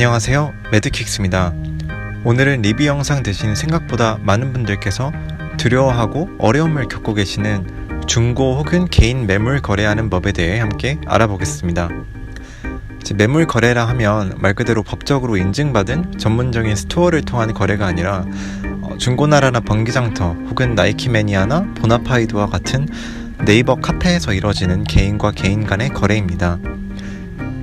안녕하세요. 매드킥스입니다. 오늘은 리뷰 영상 대신 생각보다 많은 분들께서 두려워하고 어려움을 겪고 계시는 중고 혹은 개인 매물 거래하는 법에 대해 함께 알아보겠습니다. 매물 거래라 하면 말 그대로 법적으로 인증받은 전문적인 스토어를 통한 거래가 아니라 어, 중고나라나 번기장터 혹은 나이키매니아나 보나파이드와 같은 네이버 카페에서 이뤄지는 개인과 개인 간의 거래입니다.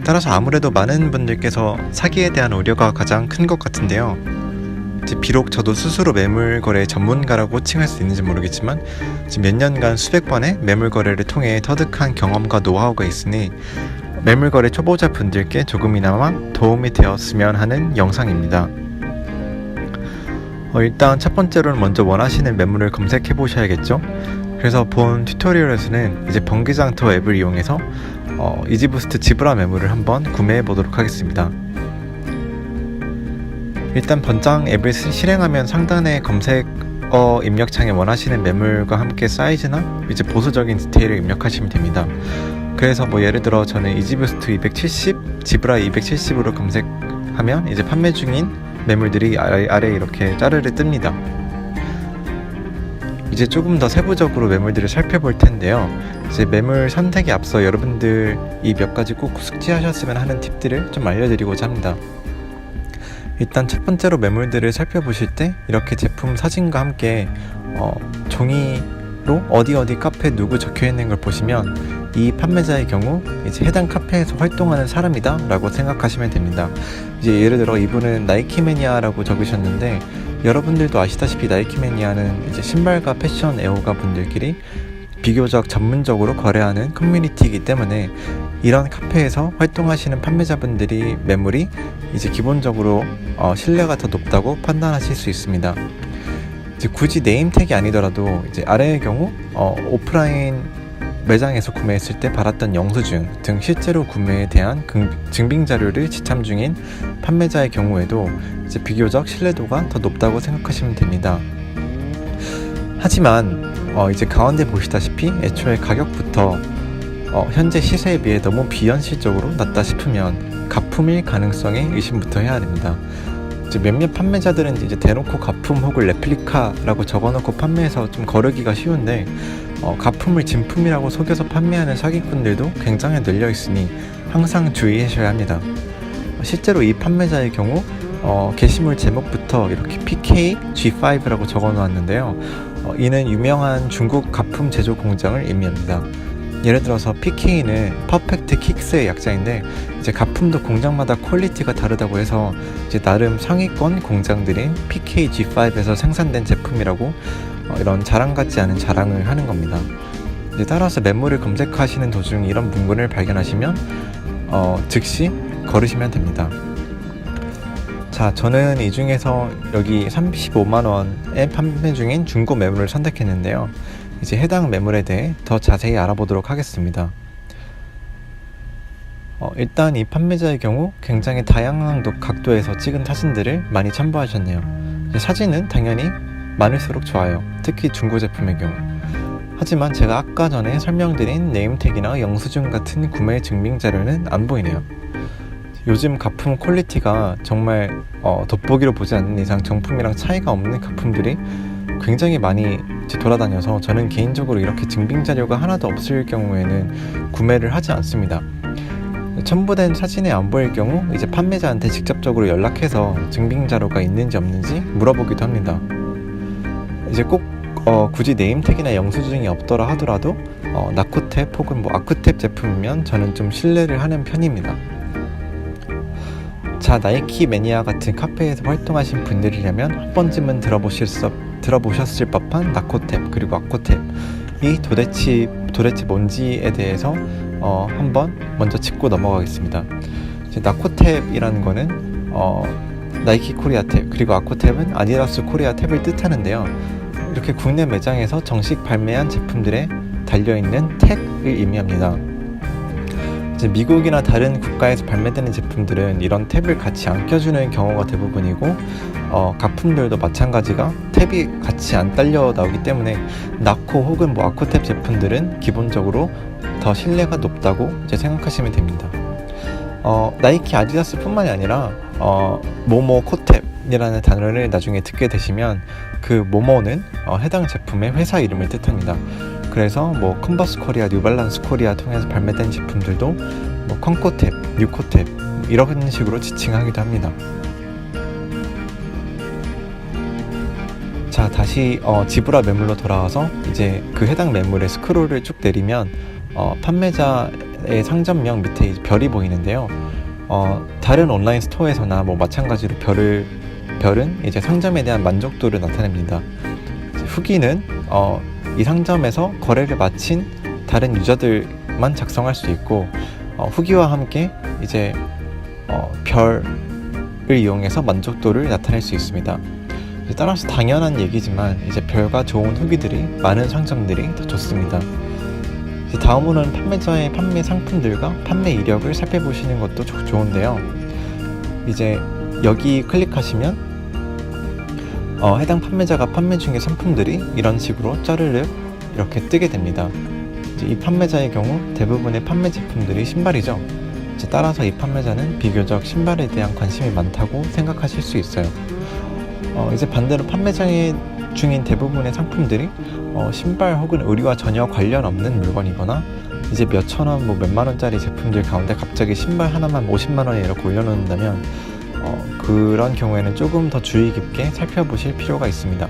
따라서 아무래도 많은 분들께서 사기에 대한 우려가 가장 큰 것 같은데요. 비록 저도 스스로 매물 거래 전문가라고 칭할 수 있는지 모르겠지만 몇 년간 수백 번의 매물 거래를 통해 터득한 경험과 노하우가 있으니 매물 거래 초보자 분들께 조금이나마 도움이 되었으면 하는 영상입니다. 어, 일단 첫 번째로는 먼저 원하시는 매물을 검색해 보셔야겠죠. 그래서 본 튜토리얼에서는 이제 번개장터 앱을 이용해서 어, 이지부스트 지브라 매물을 한번 구매해 보도록 하겠습니다. 일단 번장 앱을 시- 실행하면 상단의 검색어 입력창에 원하시는 매물과 함께 사이즈나 이제 보수적인 디테일을 입력하시면 됩니다. 그래서 뭐 예를 들어 저는 이지부스트 270, 지브라 270으로 검색하면 이제 판매 중인 매물들이 아래, 아래 이렇게 짜르르 뜹니다. 이제 조금 더 세부적으로 매물들을 살펴볼 텐데요. 이제 매물 선택에 앞서 여러분들 이 몇 가지 꼭 숙지하셨으면 하는 팁들을 좀 알려드리고자 합니다. 일단 첫 번째로 매물들을 살펴보실 때 이렇게 제품 사진과 함께 어, 종이로 어디 어디 카페 누구 적혀 있는 걸 보시면 이 판매자의 경우 이제 해당 카페에서 활동하는 사람이다 라고 생각하시면 됩니다. 이제 예를 들어 이분은 나이키 매니아라고 적으셨는데 여러분들도 아시다시피 나이키 매니아는 이제 신발과 패션 애호가 분들끼리 비교적 전문적으로 거래하는 커뮤니티이기 때문에 이런 카페에서 활동하시는 판매자분들이 매물이 이제 기본적으로 어, 신뢰가 더 높다고 판단하실 수 있습니다. 굳이 네임택이 아니더라도 이제 아래의 경우 어, 오프라인 매장에서 구매했을 때 받았던 영수증 등 실제로 구매에 대한 금- 증빙 자료를 지참 중인 판매자의 경우에도 이제 비교적 신뢰도가 더 높다고 생각하시면 됩니다. 하지만 어, 이제 가운데 보시다시피 애초에 가격부터 어, 현재 시세에 비해 너무 비현실적으로 낮다 싶으면 가품일 가능성에 의심부터 해야 됩니다. 이제 몇몇 판매자들은 이제 대놓고 가품 혹은 레플리카라고 적어놓고 판매해서 좀 거르기가 쉬운데 어, 가품을 진품이라고 속여서 판매하는 사기꾼들도 굉장히 늘려 있으니 항상 주의하셔야 합니다. 실제로 이 판매자의 경우 어, 게시물 제목부터 이렇게 PK G5라고 적어 놓았는데요. 어, 이는 유명한 중국 가품 제조 공장을 의미합니다. 예를 들어서 PK는 퍼펙트 킥스의 약자인데 이제 가품도 공장마다 퀄리티가 다르다고 해서 이제 나름 상위권 공장들인 PK G5에서 생산된 제품이라고 어, 이런 자랑 같지 않은 자랑을 하는 겁니다. 따라서 매물을 검색하시는 도중 이런 문구를 발견하시면 어, 즉시 걸으시면 됩니다. 자, 저는 이 중에서 여기 35만 원에 판매 중인 중고 매물을 선택했는데요. 이제 해당 매물에 대해 더 자세히 알아보도록 하겠습니다. 어, 일단 이 판매자의 경우 굉장히 다양한 도- 각도에서 찍은 사진들을 많이 첨부하셨네요. 사진은 당연히 많을수록 좋아요. 특히 중고 제품의 경우. 하지만 제가 아까 전에 설명드린 네임택이나 영수증 같은 구매 증빙 자료는 안 보이네요. 요즘 가품 퀄리티가 정말 어, 돋보기로 보지 않는 이상 정품이랑 차이가 없는 가품들이 굉장히 많이 돌아다녀서 저는 개인적으로 이렇게 증빙 자료가 하나도 없을 경우에는 구매를 하지 않습니다. 첨부된 사진에 안 보일 경우 이제 판매자한테 직접적으로 연락해서 증빙 자료가 있는지 없는지 물어보기도 합니다. 이제 꼭 어, 굳이 네임택이나 영수증이 없더라 하더라도 어, 나코탭 혹은 뭐 아쿠탭 제품이면 저는 좀 신뢰를 하는 편입니다. 자, 나이키 매니아 같은 카페에서 활동하신 분들이라면 한 번쯤은 들어보실 수, 들어보셨을 법한 나코탭 그리고 아코탭이 도대체 도대체 뭔지에 대해서 어, 한번 먼저 짚고 넘어가겠습니다. 나코탭이라는 거는 어, 나이키 코리아 탭 그리고 아코탭은 아디다스 코리아 탭을 뜻하는데요. 이렇게 국내 매장에서 정식 발매한 제품들에 달려 있는 택을 의미합니다. 이제 미국이나 다른 국가에서 발매되는 제품들은 이런 탭을 같이 안 껴주는 경우가 대부분이고 어, 가품들도 마찬가지가 탭이 같이 안 딸려 나오기 때문에 나코 혹은 뭐 아코탭 제품들은 기본적으로 더 신뢰가 높다고 이제 생각하시면 됩니다. 어, 나이키, 아디다스뿐만이 아니라 어, 모모 코탭 이라는 단어를 나중에 듣게 되시면 그 모모는 어, 해당 제품의 회사 이름을 뜻합니다. 그래서 뭐 컨버스 코리아, 뉴발란스 코리아 통해서 발매된 제품들도 뭐 컨코탭, 뉴코탭 이런 식으로 지칭하기도 합니다. 자 다시 어, 지브라 매물로 돌아와서 이제 그 해당 매물의 스크롤을 쭉 내리면 어, 판매자의 상점명 밑에 별이 보이는데요. 어, 다른 온라인 스토어에서나 뭐 마찬가지로 별을 별은 이제 상점에 대한 만족도를 나타냅니다. 후기는 어, 이 상점에서 거래를 마친 다른 유저들만 작성할 수 있고 어, 후기와 함께 이제 어, 별을 이용해서 만족도를 나타낼 수 있습니다. 따라서 당연한 얘기지만 이제 별과 좋은 후기들이 많은 상점들이 더 좋습니다. 다음으로는 판매자의 판매 상품들과 판매 이력을 살펴보시는 것도 좋- 좋은데요. 이제 여기 클릭하시면 어, 해당 판매자가 판매 중의 상품들이 이런 식으로 짜르륵 이렇게 뜨게 됩니다. 이 판매자의 경우 대부분의 판매 제품들이 신발이죠. 따라서 이 판매자는 비교적 신발에 대한 관심이 많다고 생각하실 수 있어요. 어, 이제 반대로 판매장 중인 대부분의 상품들이 어, 신발 혹은 의류와 전혀 관련 없는 물건이거나 이제 몇천 원, 뭐 몇만 원짜리 제품들 가운데 갑자기 신발 하나만 50만 원에 이렇게 올려놓는다면 어, 그런 경우에는 조금 더 주의 깊게 살펴보실 필요가 있습니다.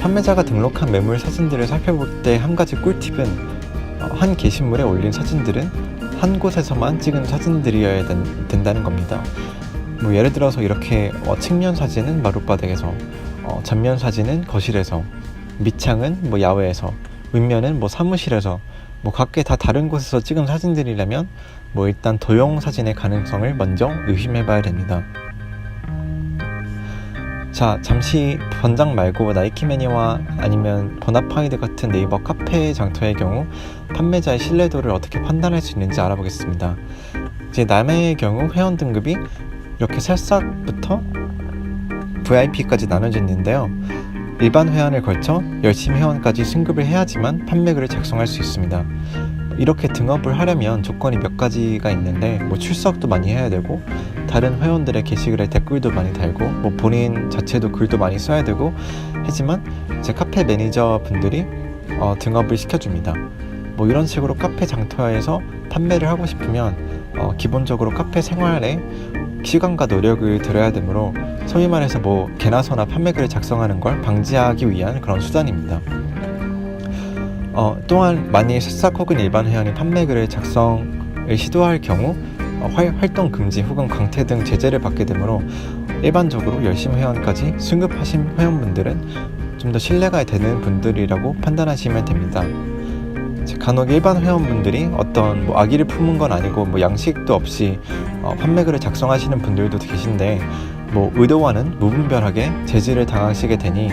판매자가 등록한 매물 사진들을 살펴볼 때 한 가지 꿀팁은 어, 한 게시물에 올린 사진들은 한 곳에서만 찍은 사진들이어야 된, 된다는 겁니다. 뭐 예를 들어서 이렇게 어, 측면 사진은 마룻바닥에서 어, 전면 사진은 거실에서 밑창은 뭐 야외에서 윗면은 뭐 사무실에서 뭐 각계 다 다른 곳에서 찍은 사진들이라면 뭐 일단 도용 사진의 가능성을 먼저 의심해 봐야 됩니다. 자, 잠시 번장 말고 나이키 매니와 아니면 보나파이드 같은 네이버 카페 장터의 경우 판매자의 신뢰도를 어떻게 판단할 수 있는지 알아보겠습니다. 이제 남해의 경우 회원 등급이 이렇게 새싹부터 VIP까지 나눠져 있는데요. 일반 회원을 걸쳐 열심히 회원까지 승급을 해야지만 판매글을 작성할 수 있습니다. 이렇게 등업을 하려면 조건이 몇 가지가 있는데 뭐 출석도 많이 해야 되고 다른 회원들의 게시글에 댓글도 많이 달고 뭐 본인 자체도 글도 많이 써야 되고 하지만 이제 카페 매니저 분들이 어, 등업을 시켜줍니다. 뭐 이런 식으로 카페 장터에서 판매를 하고 싶으면 어, 기본적으로 카페 생활에 시간과 노력을 들여야 되므로 소위 말해서 뭐 개나 소나 판매글을 작성하는 걸 방지하기 위한 그런 수단입니다. 어, 또한 만일 새싹 혹은 일반 회원이 판매글을 작성을 시도할 경우 어, 활, 활동 금지 혹은 강퇴 등 제재를 받게 되므로 일반적으로 열심 회원까지 승급하신 회원분들은 좀 더 신뢰가 되는 분들이라고 판단하시면 됩니다. 간혹 일반 회원분들이 어떤 뭐 아기를 품은 건 아니고 뭐 양식도 없이 어, 판매글을 작성하시는 분들도 계신데 뭐 의도와는 무분별하게 제지를 당하시게 되니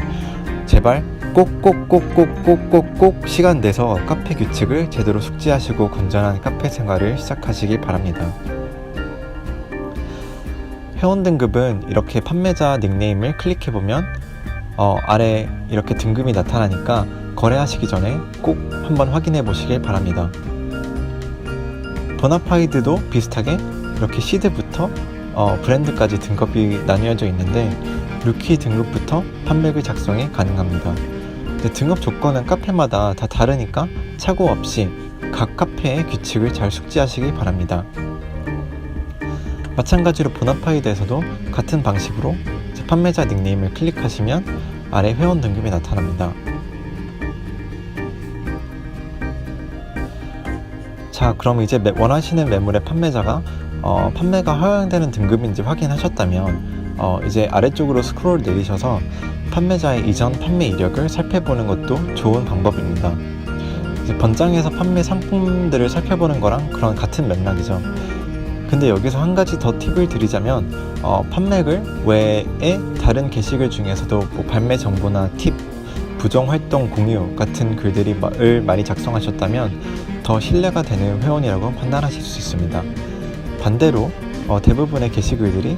제발 꼭꼭꼭꼭꼭꼭꼭 시간 내서 카페 규칙을 제대로 숙지하시고 건전한 카페 생활을 시작하시길 바랍니다. 회원 등급은 이렇게 판매자 닉네임을 클릭해보면 어, 아래 이렇게 등급이 나타나니까 거래하시기 전에 꼭 한번 확인해 보시길 바랍니다. 보나파이드도 비슷하게 이렇게 시드부터 어, 브랜드까지 등급이 나뉘어져 있는데 루키 등급부터 판매글 작성이 가능합니다. 등급 조건은 카페마다 다 다르니까 착오 없이 각 카페의 규칙을 잘 숙지하시기 바랍니다. 마찬가지로 보나파이드에서도 같은 방식으로 제 판매자 닉네임을 클릭하시면 아래 회원 등급이 나타납니다. 자, 그럼 이제 매- 원하시는 매물의 판매자가 어, 판매가 허용되는 등급인지 확인하셨다면 어, 이제 아래쪽으로 스크롤 내리셔서 판매자의 이전 판매 이력을 살펴보는 것도 좋은 방법입니다. 번장에서 판매 상품들을 살펴보는 거랑 그런 같은 맥락이죠. 근데 여기서 한 가지 더 팁을 드리자면 어, 판매글 외에 다른 게시글 중에서도 뭐 발매 정보나 팁, 부정 활동 공유 같은 글들이 마- 을 많이 작성하셨다면 더 신뢰가 되는 회원이라고 판단하실 수 있습니다. 반대로 어, 대부분의 게시글들이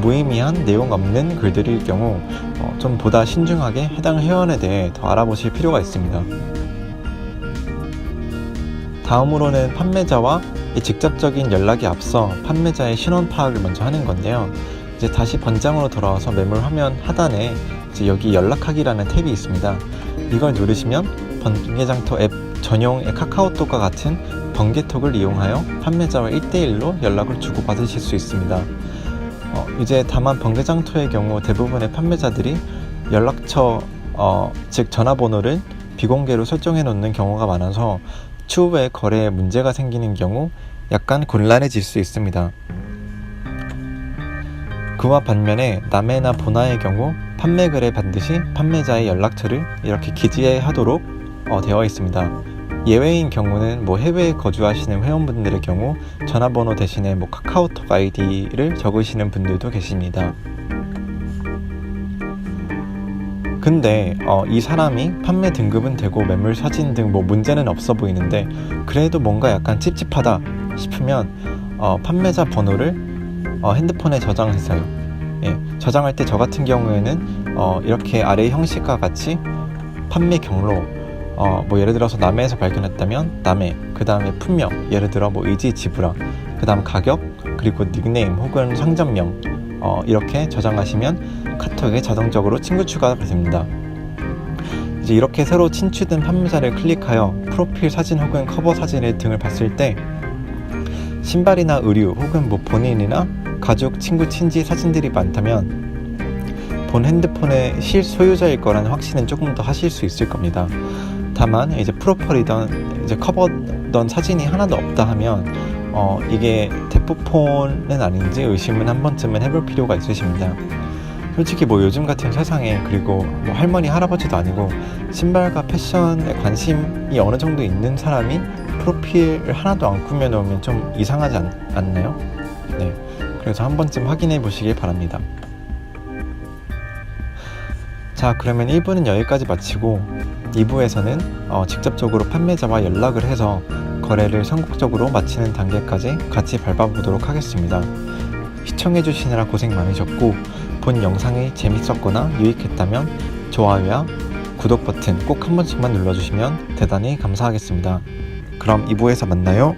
무의미한 내용 없는 글들일 경우 어, 좀 보다 신중하게 해당 회원에 대해 더 알아보실 필요가 있습니다. 다음으로는 판매자와 이 직접적인 연락에 앞서 판매자의 신원 파악을 먼저 하는 건데요. 이제 다시 번장으로 돌아와서 매물 화면 하단에 이제 여기 연락하기라는 탭이 있습니다. 이걸 누르시면 번개장터 앱 전용의 카카오톡과 같은 번개톡을 이용하여 판매자와 1대1로 연락을 주고받으실 수 있습니다. 어, 이제 다만 번개장터의 경우 대부분의 판매자들이 연락처 어, 즉 전화번호를 비공개로 설정해 놓는 경우가 많아서 추후에 거래에 문제가 생기는 경우 약간 곤란해질 수 있습니다. 그와 반면에 남해나 보나의 경우 판매글에 반드시 판매자의 연락처를 이렇게 기재하도록 어, 되어 있습니다. 예외인 경우는 뭐 해외에 거주하시는 회원분들의 경우 전화번호 대신에 뭐 카카오톡 아이디를 적으시는 분들도 계십니다. 근데 어, 이 사람이 판매 등급은 되고 매물 사진 등 뭐 문제는 없어 보이는데 그래도 뭔가 약간 찝찝하다 싶으면 어, 판매자 번호를 어, 핸드폰에 저장해서요. 예, 저장할 때 저 같은 경우에는 어, 이렇게 아래 형식과 같이 판매 경로 어, 뭐 예를 들어서 남해에서 발견했다면 남해 그 다음에 품명 예를 들어 뭐 의지 지브라 그 다음 가격 그리고 닉네임 혹은 상점명 어, 이렇게 저장하시면 카톡에 자동적으로 친구 추가가 됩니다. 이제 이렇게 새로 친추된 판매자를 클릭하여 프로필 사진 혹은 커버 사진을 등을 봤을 때 신발이나 의류 혹은 뭐 본인이나 가족, 친구, 친지 사진들이 많다면 본 핸드폰의 실소유자일 거라는 확신은 조금 더 하실 수 있을 겁니다. 다만 이제 프로필이던 이제 커버던 사진이 하나도 없다 하면 어, 이게 대포폰은 아닌지 의심은 한 번쯤은 해볼 필요가 있으십니다. 솔직히 뭐 요즘 같은 세상에 그리고 뭐 할머니 할아버지도 아니고 신발과 패션에 관심이 어느 정도 있는 사람이 프로필을 하나도 안 꾸며놓으면 좀 이상하지 않, 않나요? 네. 그래서 한 번쯤 확인해 보시길 바랍니다. 자, 그러면 1부는 여기까지 마치고 2부에서는 어, 직접적으로 판매자와 연락을 해서 거래를 성공적으로 마치는 단계까지 같이 밟아보도록 하겠습니다. 시청해주시느라 고생 많으셨고, 본 영상이 재밌었거나 유익했다면 좋아요와 구독 버튼 꼭 한 번씩만 눌러주시면 대단히 감사하겠습니다. 그럼 2부에서 만나요.